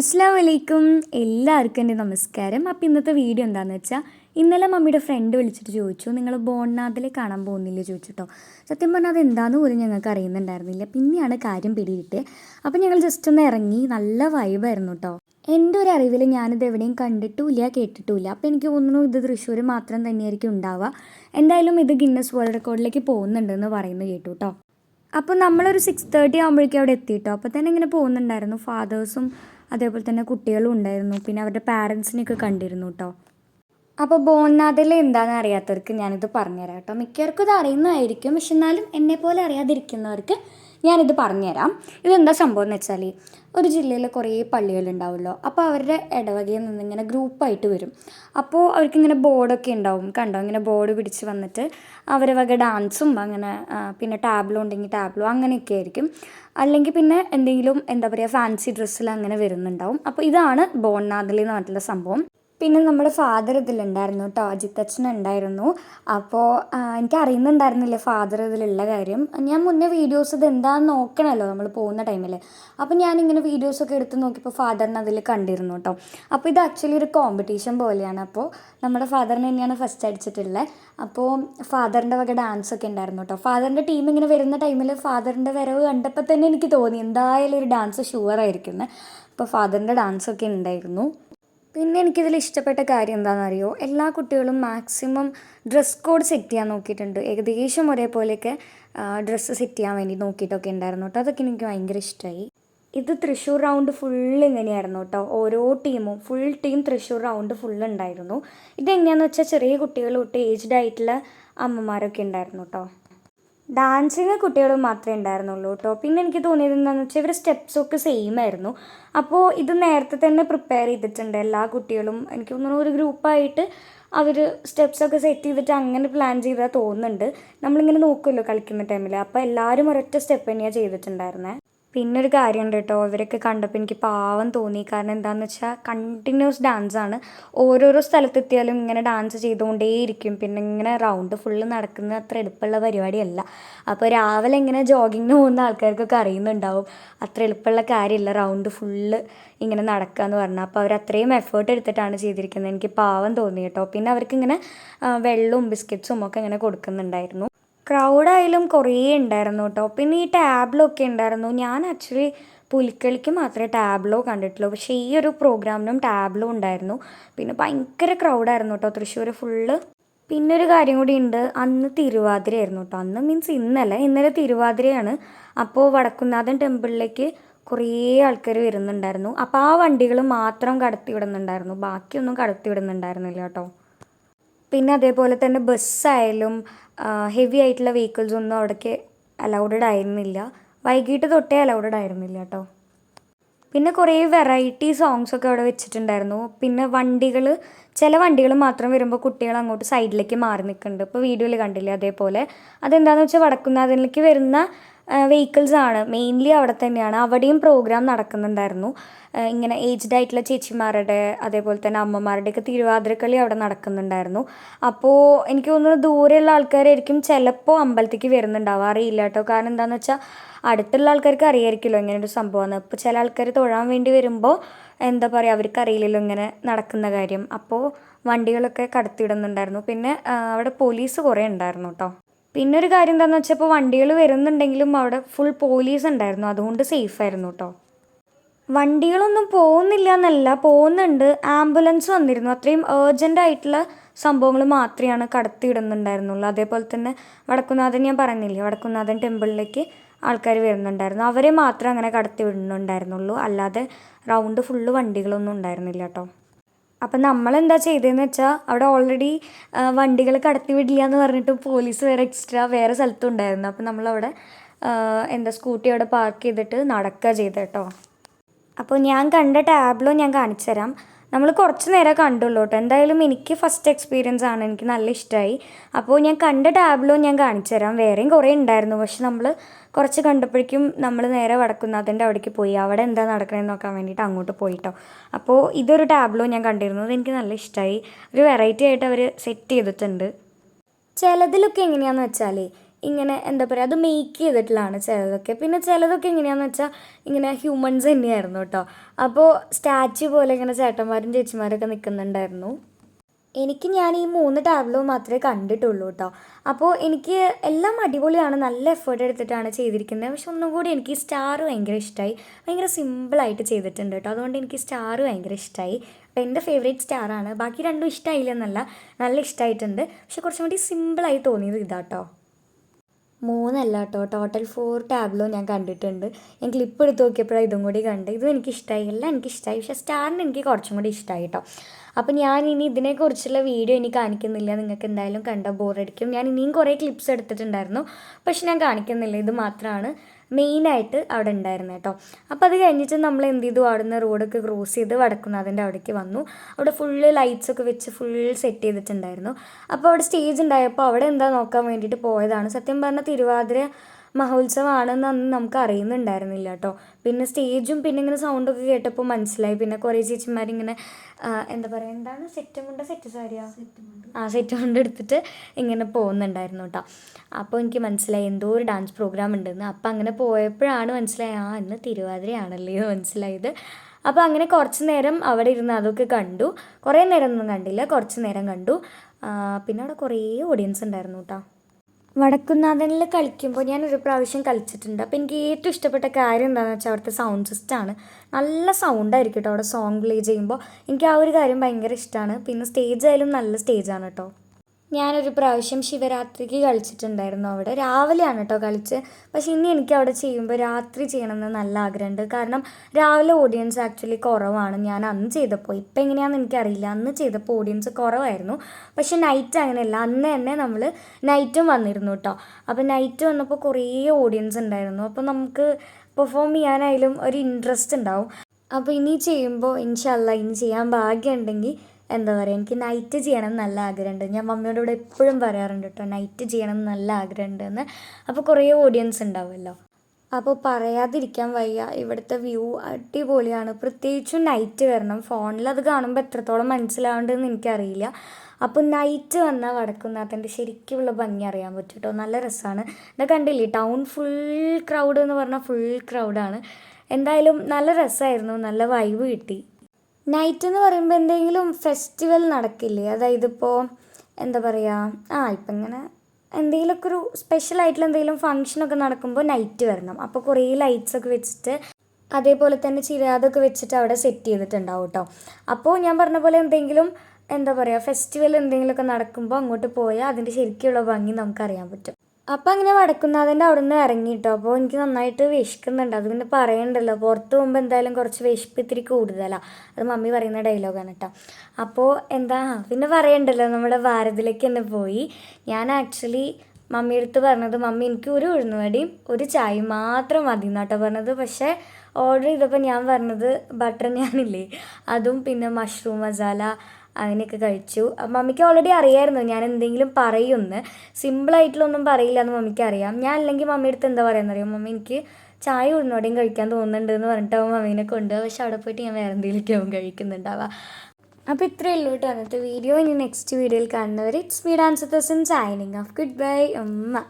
അസ്സാം വലൈക്കും എല്ലാവർക്കും എന്റെ നമസ്കാരം. അപ്പോൾ ഇന്നത്തെ വീഡിയോ എന്താണെന്ന് വെച്ചാൽ ഇന്നലെ മമ്മിയുടെ ഫ്രണ്ട് വിളിച്ചിട്ട് ചോദിച്ചു നിങ്ങൾ ബോൺനാഥിൽ കാണാൻ പോകുന്നില്ലേ? ചോദിച്ചിട്ടോ. സത്യം പറഞ്ഞാൽ അത് എന്താന്ന് പോലും ഞങ്ങൾക്ക് അറിയുന്നുണ്ടായിരുന്നില്ല. പിന്നെയാണ് കാര്യം പിടിയിട്ട്. അപ്പോൾ ഞങ്ങൾ ജസ്റ്റ് ഒന്ന് ഇറങ്ങി നല്ല വൈബായിരുന്നു കേട്ടോ എന്റെ ഒരു അറിവിൽ ഞാനിത് എവിടെയും കണ്ടിട്ടുമില്ല കേട്ടിട്ടുമില്ല. അപ്പോൾ എനിക്ക് തോന്നുന്നു ഇത് തൃശ്ശൂർ മാത്രം തന്നെയായിരിക്കും ഉണ്ടാവുക. എന്തായാലും ഇത് ഗിന്നസ് വേൾഡ് റെക്കോർഡിലേക്ക് പോകുന്നുണ്ടെന്ന് പറയുന്നു കേട്ടു കേട്ടോ അപ്പോൾ നമ്മളൊരു സിക്സ് തേർട്ടി ആകുമ്പോഴേക്കും അവിടെ എത്തിയിട്ടോ അപ്പോൾ തന്നെ ഇങ്ങനെ പോകുന്നുണ്ടായിരുന്നു. ഫാദേഴ്സും അതേപോലെ തന്നെ കുട്ടികളും ഉണ്ടായിരുന്നു. പിന്നെ അവരുടെ പാരൻസിനെയൊക്കെ കണ്ടിരുന്നു കേട്ടോ അപ്പോൾ ബോൺനാഥിൽ എന്താണെന്ന് അറിയാത്തവർക്ക് ഞാനിത് പറഞ്ഞുതരാം കേട്ടോ മിക്കവർക്കും ഇത് അറിയുന്നതായിരിക്കും. പക്ഷെ എന്നാലും എന്നെപ്പോലെ അറിയാതിരിക്കുന്നവർക്ക് ഞാനിത് പറഞ്ഞുതരാം. ഇതെന്താ സംഭവം എന്ന് വെച്ചാൽ ഒരു ജില്ലയിൽ കുറേ പള്ളികളുണ്ടാവുമല്ലോ. അപ്പോൾ അവരുടെ ഇടവകയിൽ നിന്ന് ഇങ്ങനെ ഗ്രൂപ്പായിട്ട് വരും. അപ്പോൾ അവർക്കിങ്ങനെ ബോർഡൊക്കെ ഉണ്ടാവും. കണ്ടോ? ഇങ്ങനെ ബോർഡ് പിടിച്ച് വന്നിട്ട് അവരെ വക ഡാൻസും അങ്ങനെ പിന്നെ ടാബ്ലോ ഉണ്ടെങ്കിൽ ടാബ്ലോ അങ്ങനെയൊക്കെ ആയിരിക്കും. അല്ലെങ്കിൽ പിന്നെ എന്തെങ്കിലും എന്താ പറയുക ഫാൻസി ഡ്രസ്സിൽ അങ്ങനെ വരുന്നുണ്ടാവും. അപ്പോൾ ഇതാണ് ബോൺനാദലി എന്ന് പറഞ്ഞിട്ടുള്ള സംഭവം. പിന്നെ നമ്മുടെ ഫാദർ ഇതിലുണ്ടായിരുന്നു കേട്ടോ അജിത്തച്ഛൻ ഉണ്ടായിരുന്നു. അപ്പോൾ എനിക്ക് അറിയുന്നുണ്ടായിരുന്നില്ല ഫാദർ ഇതിലുള്ള കാര്യം. ഞാൻ മുന്നേ വീഡിയോസ് ഇത് എന്താണെന്ന് നോക്കണമല്ലോ നമ്മൾ പോകുന്ന ടൈമിൽ അപ്പോൾ ഞാനിങ്ങനെ വീഡിയോസൊക്കെ എടുത്ത് നോക്കിയപ്പോൾ ഫാദറിനെ അതിൽ കണ്ടിരുന്നു കേട്ടോ അപ്പോൾ ഇത് ആക്ച്വലി ഒരു കോമ്പറ്റീഷൻ പോലെയാണ്. അപ്പോൾ നമ്മുടെ ഫാദറിനെ തന്നെയാണ് ഫസ്റ്റ് അടിച്ചിട്ടുള്ളത് അപ്പോൾ ഫാദറിന്റെ വക ഡാൻസ് ഒക്കെ ഉണ്ടായിരുന്നു കേട്ടോ ഫാദറിന്റെ ടീം ഇങ്ങനെ വരുന്ന ടൈമിൽ ഫാദറിന്റെ വരവ് കണ്ടപ്പോൾ തന്നെ എനിക്ക് തോന്നി. എന്തായാലും ഒരു ഡാൻസ് ഷുവർ ആയിരിക്കുന്നത് അപ്പോൾ ഫാദറിന്റെ ഡാൻസൊക്കെ ഉണ്ടായിരുന്നു. പിന്നെ എനിക്കിതിൽ ഇഷ്ടപ്പെട്ട കാര്യം എന്താണെന്നറിയോ? എല്ലാ കുട്ടികളും മാക്സിമം ഡ്രസ് കോഡ് സെറ്റ് ചെയ്യാൻ നോക്കിയിട്ടുണ്ട്. ഏകദേശം ഒരേപോലെയൊക്കെ ഡ്രസ്സ് സെറ്റ് ചെയ്യാൻ വേണ്ടി നോക്കിയിട്ടൊക്കെ ഉണ്ടായിരുന്നു കേട്ടോ. അതൊക്കെ എനിക്ക് ഭയങ്കര ഇഷ്ടമായി ഇത് തൃശ്ശൂർ റൗണ്ട് ഫുൾ ഇങ്ങനെയായിരുന്നു കേട്ടോ. ഓരോ ടീമും full team Thrissur round full ഉണ്ടായിരുന്നു. ഇതെങ്ങനെയാണെന്ന് വെച്ചാൽ ചെറിയ കുട്ടികൾ തൊട്ട് ഏജ്ഡ് ആയിട്ടുള്ള അമ്മമാരൊക്കെ ഉണ്ടായിരുന്നു കേട്ടോ. ഡാൻസിങ് കുട്ടികൾ മാത്രമേ ഉണ്ടായിരുന്നുള്ളൂ കേട്ടോ. പിന്നെ എനിക്ക് തോന്നിയത് എന്താണെന്ന് വെച്ചാൽ ഇവർ സ്റ്റെപ്സൊക്കെ സെയിം ആയിരുന്നു. അപ്പോൾ ഇത് നേരത്തെ തന്നെ പ്രിപ്പയർ ചെയ്തിട്ടുണ്ട് എല്ലാ കുട്ടികളും. എനിക്ക് തോന്നുന്നു ഒരു ഗ്രൂപ്പായിട്ട് അവർ സ്റ്റെപ്സൊക്കെ സെറ്റ് ചെയ്തിട്ട് അങ്ങനെ പ്ലാൻ ചെയ്താൽ തോന്നുന്നുണ്ട്. നമ്മളിങ്ങനെ നോക്കുമല്ലോ കളിക്കുന്ന ടൈമിൽ അപ്പോൾ എല്ലാവരും ഒരൊറ്റ സ്റ്റെപ്പ് തന്നെയാണ് ചെയ്തിട്ടുണ്ടായിരുന്നത് പിന്നെ ഒരു കാര്യമുണ്ട് കേട്ടോ ഇവരൊക്കെ കണ്ടപ്പോൾ എനിക്ക് പാവം തോന്നി. കാരണം എന്താണെന്ന് വെച്ചാൽ കണ്ടിന്യൂസ് ഡാൻസ് ആണ്. ഓരോരോ സ്ഥലത്തെത്തിയാലും ഇങ്ങനെ ഡാൻസ് ചെയ്തുകൊണ്ടേയിരിക്കും. പിന്നെ ഇങ്ങനെ റൗണ്ട് ഫുള്ള് നടക്കുന്ന അത്ര എളുപ്പമുള്ള പരിപാടിയല്ല. അപ്പോൾ രാവിലെ ഇങ്ങനെ ജോഗിങ്ങിന് പോകുന്ന ആൾക്കാർക്കൊക്കെ അറിയുന്നുണ്ടാവും. അത്ര എളുപ്പമുള്ള കാര്യമില്ല റൗണ്ട് ഫുള്ള് ഇങ്ങനെ നടക്കുക എന്ന് പറഞ്ഞാൽ അപ്പോൾ അവർ അത്രയും എഫേർട്ട് എടുത്തിട്ടാണ് ചെയ്തിരിക്കുന്നത്. എനിക്ക് പാവം തോന്നി കേട്ടോ പിന്നെ അവർക്ക് ഇങ്ങനെ വെള്ളവും ബിസ്ക്കറ്റ്സും ഒക്കെ ഇങ്ങനെ കൊടുക്കുന്നുണ്ടായിരുന്നു. ക്രൗഡായാലും കുറേ ഉണ്ടായിരുന്നു കേട്ടോ. പിന്നെ ഈ ടാബ്ലോ ഒക്കെ ഉണ്ടായിരുന്നു. ഞാൻ ആക്ച്വലി പുലിക്കളിക്ക് മാത്രമേ ടാബ്ലോ കണ്ടിട്ടുള്ളൂ. പക്ഷേ ഈ ഒരു പ്രോഗ്രാമിനും ടാബ്ലോ ഉണ്ടായിരുന്നു. പിന്നെ ഭയങ്കര ക്രൗഡായിരുന്നു കേട്ടോ തൃശ്ശൂർ ഫുള്ള് പിന്നെ ഒരു കാര്യം കൂടി ഉണ്ട്. അന്ന് തിരുവാതിരയായിരുന്നു കേട്ടോ. അന്ന് മീൻസ് ഇന്നല്ല ഇന്നലെ തിരുവാതിരയാണ്. അപ്പോൾ വടക്കുന്നാഥൻ ടെമ്പിളിലേക്ക് കുറേ ആൾക്കാർ വരുന്നുണ്ടായിരുന്നു. അപ്പോൾ ആ വണ്ടികൾ മാത്രം കടത്തി വിടുന്നുണ്ടായിരുന്നു ബാക്കിയൊന്നും കടത്തി വിടുന്നുണ്ടായിരുന്നില്ല കേട്ടോ. പിന്നെ അതേപോലെ തന്നെ ബസ്സായാലും ഹെവി ആയിട്ടുള്ള വെഹിക്കിൾസ് ഒന്നും അവിടേക്ക് അലൗഡഡ് ആയിരുന്നില്ല. വൈകിട്ട് തൊട്ടേ അലൗഡഡ് ആയിരുന്നില്ല കേട്ടോ പിന്നെ കുറേ വെറൈറ്റി സോങ്സ് ഒക്കെ അവിടെ വെച്ചിട്ടുണ്ടായിരുന്നു. പിന്നെ വണ്ടികൾ ചില വണ്ടികൾ മാത്രം വരുമ്പോൾ കുട്ടികൾ അങ്ങോട്ട് സൈഡിലേക്ക് മാറി നിൽക്കുന്നുണ്ട്. ഇപ്പോൾ വീഡിയോയിൽ കണ്ടില്ലേ അതേപോലെ. അതെന്താണെന്ന് വെച്ചാൽ വടക്കുന്നാഥനിലേക്ക് വരുന്ന വെഹിക്കിൾസ് ആണ്. മെയിൻലി അവിടെ തന്നെയാണ്. അവിടെയും പ്രോഗ്രാം നടക്കുന്നുണ്ടായിരുന്നു. ഇങ്ങനെ ഏജ്ഡ് ആയിട്ടുള്ള ചേച്ചിമാരുടെ അതേപോലെ തന്നെ അമ്മമാരുടെയൊക്കെ തിരുവാതിരക്കളി അവിടെ നടക്കുന്നുണ്ടായിരുന്നു. അപ്പോൾ എനിക്ക് തോന്നുന്നു ദൂരെയുള്ള ആൾക്കാരായിരിക്കും ചിലപ്പോൾ അമ്പലത്തേക്ക് വരുന്നുണ്ടാവുക. അറിയില്ല കേട്ടോ. കാരണം എന്താണെന്ന് വെച്ചാൽ അടുത്തുള്ള ആൾക്കാർക്ക് അറിയായിരിക്കുമല്ലോ ഇങ്ങനെ ഒരു സംഭവമാണ് ഇപ്പോൾ ചില ആൾക്കാർ തൊഴാൻ വേണ്ടി വരുമ്പോൾ എന്താ പറയുക അവർക്ക് അറിയില്ലല്ലോ ഇങ്ങനെ നടക്കുന്ന കാര്യം. അപ്പോൾ വണ്ടികളൊക്കെ കടത്തിയിടുന്നുണ്ടായിരുന്നു. പിന്നെ അവിടെ പോലീസ് കുറേ ഉണ്ടായിരുന്നു കേട്ടോ. പിന്നെ ഒരു കാര്യം എന്താണെന്ന് വെച്ചാൽ ഇപ്പോൾ വണ്ടികൾ വരുന്നുണ്ടെങ്കിലും അവിടെ ഫുൾ പോലീസ് ഉണ്ടായിരുന്നു. അതുകൊണ്ട് സേഫ് ആയിരുന്നു കേട്ടോ. വണ്ടികളൊന്നും പോകുന്നില്ല എന്നല്ല പോകുന്നുണ്ട്. ആംബുലൻസ് വന്നിരുന്നു. അത്രയും ഏർജന്റ് ആയിട്ടുള്ള സംഭവങ്ങൾ മാത്രമാണ് കടത്തിവിടുന്നുണ്ടായിരുന്നുള്ളൂ അതേപോലെ തന്നെ വടക്കുന്നാഥൻ ഞാൻ പറഞ്ഞില്ലേ വടക്കുന്നാഥൻ ടെമ്പിളിലേക്ക് ആൾക്കാർ വരുന്നുണ്ടായിരുന്നു. അവരെ മാത്രം അങ്ങനെ കടത്തി വിടുന്നുണ്ടായിരുന്നുള്ളൂ അല്ലാതെ റൗണ്ട് ഫുള്ള് വണ്ടികളൊന്നും ഉണ്ടായിരുന്നില്ല കേട്ടോ. അപ്പം നമ്മളെന്താ ചെയ്തതെന്ന് വെച്ചാൽ അവിടെ ഓൾറെഡി വണ്ടികൾ കടത്തി വിടില്ല എന്ന് പറഞ്ഞിട്ട് പോലീസ് വേറെ എക്സ്ട്രാ വേറെ സ്ഥലത്തും ഉണ്ടായിരുന്നു അപ്പം നമ്മളവിടെ എന്താ സ്കൂട്ടി അവിടെ പാർക്ക് ചെയ്തിട്ട് നടക്കുക ചെയ്തേട്ടോ അപ്പോൾ ഞാൻ കണ്ട ടാബ്ലോ ഞാൻ കാണിച്ചു തരാം നമ്മൾ കുറച്ച് നേരം കണ്ടുള്ളൂ കേട്ടോ. എന്തായാലും എനിക്ക് ഫസ്റ്റ് എക്സ്പീരിയൻസ് ആണ്. എനിക്ക് നല്ല ഇഷ്ടമായി അപ്പോൾ ഞാൻ കണ്ട ടാബ്ലോ ഞാൻ കാണിച്ചു തരാം വേറെയും കുറേ ഉണ്ടായിരുന്നു. പക്ഷെ നമ്മൾ കുറച്ച് കണ്ടപ്പോഴേക്കും നമ്മൾ നേരെ വടക്കുന്ന വടക്കുന്നാഥന്റെ അവിടേക്ക് പോയി. അവിടെ എന്താ നടക്കണമെന്ന് നോക്കാൻ വേണ്ടിയിട്ട് അങ്ങോട്ട് പോയിട്ടോ. അപ്പോൾ ഇതൊരു ടാബ്ലോ ഞാൻ കണ്ടിരുന്നു. അത് എനിക്ക് നല്ല ഇഷ്ടമായി ഒരു വെറൈറ്റി ആയിട്ട് അവർ സെറ്റ് ചെയ്തിട്ടുണ്ട്. ചിലതിലൊക്കെ എങ്ങനെയാണെന്ന് വെച്ചാൽ ഇങ്ങനെ എന്താ പറയുക അത് മേക്ക് ചെയ്തിട്ടുള്ളതാണ് ചിലതൊക്കെ. പിന്നെ ചിലതൊക്കെ എങ്ങനെയാണെന്ന് വെച്ചാൽ ഇങ്ങനെ ഹ്യൂമൻസ് തന്നെയായിരുന്നു കേട്ടോ. അപ്പോൾ സ്റ്റാച്യു പോലെ ഇങ്ങനെ ചേട്ടന്മാരും ചേച്ചിമാരൊക്കെ നിൽക്കുന്നുണ്ടായിരുന്നു എനിക്ക് ഞാൻ ഈ മൂന്ന് ടാബ്ലോ മാത്രമേ കണ്ടിട്ടുള്ളൂ കേട്ടോ. അപ്പോൾ എനിക്ക് എല്ലാം അടിപൊളിയാണ് നല്ല എഫേർട്ട് എടുത്തിട്ടാണ് ചെയ്തിരിക്കുന്നത്. പക്ഷെ ഒന്നും കൂടി എനിക്ക് സ്റ്റാർ ഭയങ്കര ഇഷ്ടമായി ഭയങ്കര സിമ്പിളായിട്ട് ചെയ്തിട്ടുണ്ട് കേട്ടോ. അതുകൊണ്ട് എനിക്ക് സ്റ്റാർ ഭയങ്കര ഇഷ്ടമായി അപ്പോൾ എന്റെ ഫേവറേറ്റ് സ്റ്റാറാണ് ബാക്കി രണ്ടും ഇഷ്ടമായില്ലെന്നല്ല നല്ല ഇഷ്ടമായിട്ടുണ്ട് പക്ഷെ കുറച്ചും കൂടി സിമ്പിളായി തോന്നിയത് ഇതാട്ടോ മൂന്നല്ല കേട്ടോ ടോട്ടൽ ഫോർ ടാബ്ലോ ഞാൻ കണ്ടിട്ടുണ്ട്. ഞാൻ ക്ലിപ്പ് എടുത്ത് നോക്കിയപ്പോഴാണ് ഇതും കൂടി കണ്ട്. ഇതും എനിക്ക് ഇഷ്ടമായി എല്ലാം എനിക്ക് ഇഷ്ടമായി പക്ഷേ സ്റ്റാറിന് എനിക്ക് കുറച്ചും കൂടി ഇഷ്ടമായി കേട്ടോ അപ്പോൾ ഞാൻ ഇനി ഇതിനെക്കുറിച്ചുള്ള വീഡിയോ ഇനി കാണിക്കുന്നില്ല. നിങ്ങൾക്ക് എന്തായാലും കണ്ട ബോറടിക്കും ഞാൻ ഇനിയും കുറേ ക്ലിപ്സ് എടുത്തിട്ടുണ്ടായിരുന്നു. പക്ഷെ ഞാൻ കാണിക്കുന്നില്ല. ഇത് മാത്രമാണ് മെയിനായിട്ട് അവിടെ ഉണ്ടായിരുന്നത് കേട്ടോ. അപ്പോൾ അത് കഴിഞ്ഞിട്ട് നമ്മൾ എന്ത് ചെയ്തു? അവിടുന്ന് റോഡൊക്കെ ക്രോസ് ചെയ്ത് വടക്കുന്നതിന്റെ അവിടേക്ക് വന്നു. അവിടെ ഫുള്ള് ലൈറ്റ്സ് ഒക്കെ വെച്ച് ഫുൾ സെറ്റ് ചെയ്തിട്ടുണ്ടായിരുന്നു. അപ്പോൾ അവിടെ സ്റ്റേജ് ഉണ്ടായപ്പോൾ അവിടെ എന്താ നോക്കാൻ വേണ്ടിയിട്ട് പോയതാണ്. സത്യം പറഞ്ഞാൽ തിരുവാതിര മഹോത്സവമാണെന്ന് അന്ന് നമുക്ക് അറിയുന്നുണ്ടായിരുന്നില്ല കേട്ടോ. പിന്നെ സ്റ്റേജും പിന്നെ ഇങ്ങനെ സൗണ്ടൊക്കെ കേട്ടപ്പോൾ മനസ്സിലായി. പിന്നെ കുറേ ചേച്ചിമാരിങ്ങനെ എന്താ പറയുക എന്താണ്? സെറ്റ് മുണ്ട സെറ്റ് സാരിയാ? ആ സെറ്റ് മുണ്ട് എടുത്തിട്ട് ഇങ്ങനെ പോകുന്നുണ്ടായിരുന്നു കേട്ടോ. അപ്പോൾ എനിക്ക് മനസ്സിലായി എന്തോ ഒരു ഡാൻസ് പ്രോഗ്രാം ഉണ്ടെന്ന്. അപ്പോൾ അങ്ങനെ പോയപ്പോഴാണ് മനസ്സിലായി ആ ഇന്ന് തിരുവാതിരയാണല്ലേ എന്ന് മനസ്സിലായത്. അപ്പോൾ അങ്ങനെ കുറച്ച് നേരം അവിടെ ഇരുന്ന് അതൊക്കെ കണ്ടു. കുറേ നേരം ഒന്നും കണ്ടില്ല കുറച്ച് നേരം കണ്ടു. പിന്നെ അവിടെ കുറേ ഓഡിയൻസ് ഉണ്ടായിരുന്നു കേട്ടോ. വടക്കുന്നാഥനിൽ കളിക്കുമ്പോൾ ഞാൻ ഒരു പ്രാവശ്യം കളിച്ചിട്ടുണ്ട്. അപ്പോൾ എനിക്ക് ഏറ്റവും ഇഷ്ടപ്പെട്ട കാര്യം എന്താണെന്ന് വെച്ചാൽ അവിടുത്തെ സൗണ്ട് സിസ്റ്റമാണ് നല്ല സൗണ്ടായിരിക്കും കേട്ടോ അവിടെ സോങ് പ്ലേ ചെയ്യുമ്പോൾ. എനിക്ക് ആ ഒരു കാര്യം ഭയങ്കര ഇഷ്ടമാണ് പിന്നെ സ്റ്റേജ് ആയാലും നല്ല സ്റ്റേജാണ് കേട്ടോ. ഞാനൊരു പ്രാവശ്യം ശിവരാത്രിക്ക് കളിച്ചിട്ടുണ്ടായിരുന്നു അവിടെ. രാവിലെയാണ് കേട്ടോ കളിച്ച്. പക്ഷേ ഇനി എനിക്ക് അവിടെ ചെയ്യുമ്പോൾ രാത്രി ചെയ്യണമെന്ന് നല്ല ആഗ്രഹമുണ്ട്. കാരണം രാവിലെ ഓഡിയൻസ് ആക്ച്വലി കുറവാണ്. ഞാൻ അന്ന് ചെയ്തപ്പോൾ ഇപ്പം എങ്ങനെയാണെന്ന് എനിക്കറിയില്ല. അന്ന് ചെയ്തപ്പോൾ ഓഡിയൻസ് കുറവായിരുന്നു. പക്ഷേ നൈറ്റ് അങ്ങനെയല്ല. അന്ന് തന്നെ നമ്മൾ നൈറ്റും വന്നിരുന്നു കേട്ടോ അപ്പോൾ നൈറ്റ് വന്നപ്പോൾ കുറേ ഓഡിയൻസ് ഉണ്ടായിരുന്നു. അപ്പോൾ നമുക്ക് പെർഫോം ചെയ്യാനായാലും ഒരു ഇൻട്രസ്റ്റ് ഉണ്ടാവും. അപ്പോൾ ഇനി ചെയ്യുമ്പോൾ ഇൻഷല്ല ഇനി ചെയ്യാൻ ഭാഗ്യമുണ്ടെങ്കിൽ എന്താ പറയുക എനിക്ക് നൈറ്റ് ചെയ്യണം നല്ല ആഗ്രഹമുണ്ട്. ഞാൻ മമ്മിയോട് ഇവിടെ എപ്പോഴും പറയാറുണ്ട് കേട്ടോ നൈറ്റ് ചെയ്യണം നല്ല ആഗ്രഹമുണ്ട് എന്ന്. അപ്പോൾ കുറേ ഓഡിയൻസ് ഉണ്ടാവുമല്ലോ. അപ്പോൾ പറയാതിരിക്കാൻ വയ്യ ഇവിടുത്തെ വ്യൂ അടിപൊളിയാണ്. പ്രത്യേകിച്ചും നൈറ്റ് വരണം. ഫോണിൽ അത് കാണുമ്പോൾ എത്രത്തോളം മനസ്സിലാവേണ്ടതെന്ന് എനിക്കറിയില്ല. അപ്പോൾ നൈറ്റ് വന്നാൽ വടക്കുന്നാഥന്റെ ശരിക്കുള്ള ഭംഗി അറിയാൻ പറ്റും കേട്ടോ നല്ല രസമാണ് ഇത് കണ്ടില്ലേ ടൗൺ ഫുൾ ക്രൗഡ് എന്ന് പറഞ്ഞാൽ ഫുൾ ക്രൗഡാണ് എന്തായാലും നല്ല രസമായിരുന്നു നല്ല വൈബ് കിട്ടി. നൈറ്റ് എന്ന് പറയുമ്പോൾ എന്തെങ്കിലും ഫെസ്റ്റിവൽ നടക്കില്ലേ? അതായത് ഇപ്പോൾ എന്താ പറയുക ആ ഇപ്പം ഇങ്ങനെ എന്തെങ്കിലുമൊക്കെ ഒരു സ്പെഷ്യൽ ആയിട്ടുള്ള എന്തെങ്കിലും ഫങ്ഷനൊക്കെ നടക്കുമ്പോൾ നൈറ്റ് വരണം. അപ്പോൾ കുറേ ലൈറ്റ്സ് ഒക്കെ വെച്ചിട്ട് അതേപോലെ തന്നെ ചിരാതൊക്കെ വെച്ചിട്ട് അവിടെ സെറ്റ് ചെയ്തിട്ടുണ്ടാവും കേട്ടോ അപ്പോൾ ഞാൻ പറഞ്ഞ പോലെ എന്തെങ്കിലും എന്താ പറയുക ഫെസ്റ്റിവൽ എന്തെങ്കിലുമൊക്കെ നടക്കുമ്പോൾ അങ്ങോട്ട് പോയാൽ അതിന്റെ ശരിക്കുള്ള ഭംഗി നമുക്കറിയാൻ പറ്റും. അപ്പോൾ അങ്ങനെ വടക്കുന്നാഥന്റെ അവിടെ നിന്ന് ഇറങ്ങി കേട്ടോ അപ്പോൾ എനിക്ക് നന്നായിട്ട് വിശക്കുന്നുണ്ട്. അത് പിന്നെ പറയണ്ടല്ലോ. പുറത്ത് പോകുമ്പോൾ എന്തായാലും കുറച്ച് വിശപ്പ് ഇത്തിരി കൂടുതലാണ് അത് മമ്മി പറയുന്ന ഡയലോഗാണ് കേട്ടോ അപ്പോൾ എന്താ പിന്നെ പറയണ്ടല്ലോ. നമ്മുടെ ഭാരതിലേക്ക് തന്നെ പോയി. ഞാൻ ആക്ച്വലി മമ്മി അടുത്ത് പറഞ്ഞത് മമ്മി എനിക്ക് ഒരു ഉഴുന്നുവടിയും ഒരു ചായയും മാത്രം മതി എന്നാട്ടോ പറഞ്ഞത്. പക്ഷേ ഓർഡർ ചെയ്തപ്പോൾ ഞാൻ പറഞ്ഞത് ബട്ടർ ഞാനില്ലേ. അതും പിന്നെ മഷ്റൂം മസാല അങ്ങനെയൊക്കെ കഴിച്ചു. മമ്മിക്ക് ഓൾറെഡി അറിയായിരുന്നു. ഞാൻ എന്തെങ്കിലും പറയുമെന്ന് സിമ്പിളായിട്ടുള്ളൊന്നും പറയില്ല എന്ന് മമ്മിക്ക് അറിയാം. ഞാൻ അല്ലെങ്കിൽ മമ്മിയുടെ അടുത്ത് എന്താ പറയുക അറിയാം? മമ്മി എനിക്ക് ചായ ഉഴുന്നോടെയും കഴിക്കാൻ തോന്നുന്നുണ്ട് എന്ന് പറഞ്ഞിട്ടാവും മമ്മീനെ കൊണ്ട് പക്ഷെ അവിടെ പോയിട്ട് ഞാൻ വേറെ എന്തെങ്കിലുമൊക്കെ ആവും കഴിക്കുന്നുണ്ടാവുക അപ്പോൾ ഇത്രയേ ഉള്ളൂ കേട്ടോ. അന്നത്തെ വീഡിയോ ഇനി നെക്സ്റ്റ് വീഡിയോയിൽ കാണുന്നവർ it's me dance sin signing off good bye ഉമ്മ.